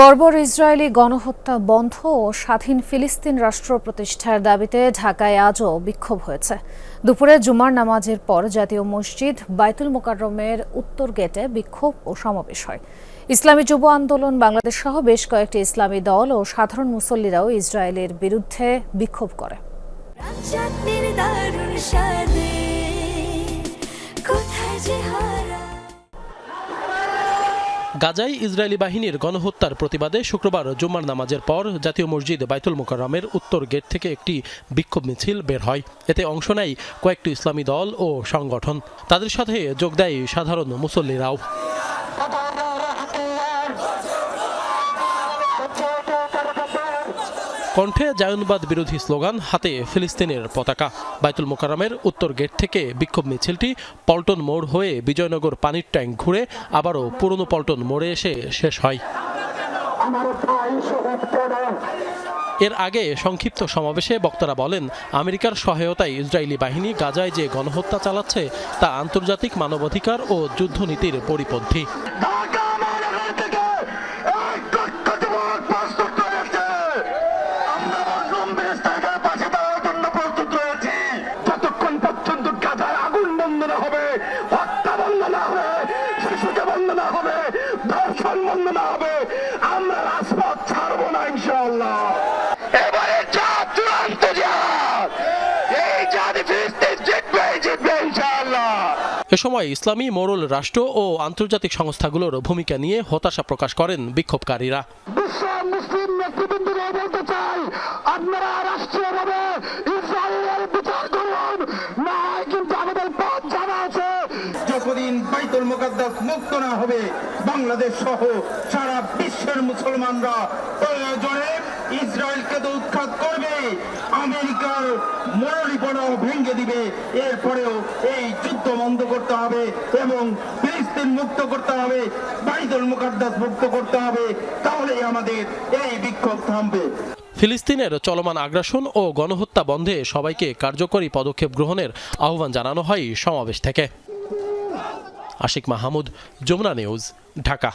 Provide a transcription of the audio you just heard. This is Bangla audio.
বর্বর ইসরায়েলি গণহত্যা বন্ধ ও স্বাধীন ফিলিস্তিন রাষ্ট্র প্রতিষ্ঠার দাবিতে ঢাকায় আজও বিক্ষোভ হয়েছে। দুপুরে জুমার নামাজের পর জাতীয় মসজিদ বাইতুল মোকাররমের উত্তর গেটে বিক্ষোভ ও সমাবেশ হয়। ইসলামী যুব আন্দোলন বাংলাদেশ সহ বেশ কয়েকটি ইসলামী দল ও সাধারণ মুসল্লিরাও ইসরায়েলের বিরুদ্ধে বিক্ষোভ করে। কোথায় যে গাজায় ইসরায়েলি বাহিনীর গণহত্যার প্রতিবাদে শুক্রবার জুম্মার নামাজের পর জাতীয় মসজিদ বাইতুল মোকাররমের উত্তর গেট থেকে একটি বিক্ষোভ মিছিল বের হয়। এতে অংশ নেয় কয়েকটি ইসলামী দল ও সংগঠন। তাদের সাথে যোগ দেয় সাধারণ মুসল্লিরাও। কণ্ঠে জায়নবাদ বিরোধী স্লোগান, হাতে ফিলিস্তিনের পতাকা। বাইতুল মোকাররমের উত্তর গেট থেকে বিক্ষোভ মিছিলটি পল্টন মোড় হয়ে বিজয়নগর পানির ট্যাঙ্ক ঘুরে আবারও পুরনো পল্টন মোড়ে এসে শেষ হয়। এর আগে সংক্ষিপ্ত সমাবেশে বক্তারা বলেন, আমেরিকার সহায়তায় ইসরায়েলি বাহিনী গাজায় যে গণহত্যা চালাচ্ছে, তা আন্তর্জাতিক মানবাধিকার ও যুদ্ধনীতির পরিপন্থী। শিশুকে বন্ধ না হবে ধর্ষণ বন্ধ না হবে আমরা রাজপথ ছাড়বো না ইনশাআল্লাহ। এবারে যা চূড়ান্ত এই জাতি ফিলিস্তিন জিতবে জিতবে ইনশাআল্লাহ। এ সময় ইসলামী মোরল রাষ্ট্র ও আন্তর্জাতিক সংস্থাগুলোর ভূমিকা নিয়ে হতাশা প্রকাশ করেন বিক্ষোভকারীরা। বিশ্ব মুসলিম নেতৃবৃন্দরা বলতে চাই আপনারা রাষ্ট্রীয়ভাবে ইসরায়েলের বিচার করুন। না কিন্তু বাইতুল মুকাদ্দাস মুক্ত না হবে, বাংলাদেশ সহ সারা বিশ্বের মুসলমানরা প্রয়োজনে ইসরায়েলকে তো উৎখাত করবে, আমেরিকার মরণিপনাও ভেঙে দিবে, এরপরেও এই যুদ্ধ বন্ধ করতে হবে এবং ফিলিস্তিন মুক্ত করতে হবে বাইতুল মুকাদ্দাস মুক্ত করতে হবে, তাহলেই আমাদের এই বিক্ষোভ থামবে। ফিলিস্তিনের চলমান আগ্রাসন ও গণহত্যা বন্ধে সবাইকে কার্যকরী পদক্ষেপ গ্রহণের আহ্বান জানানো হয় সমাবেশ থেকে। আশিক মাহমুদ যমুনা নিউজ ঢাকা।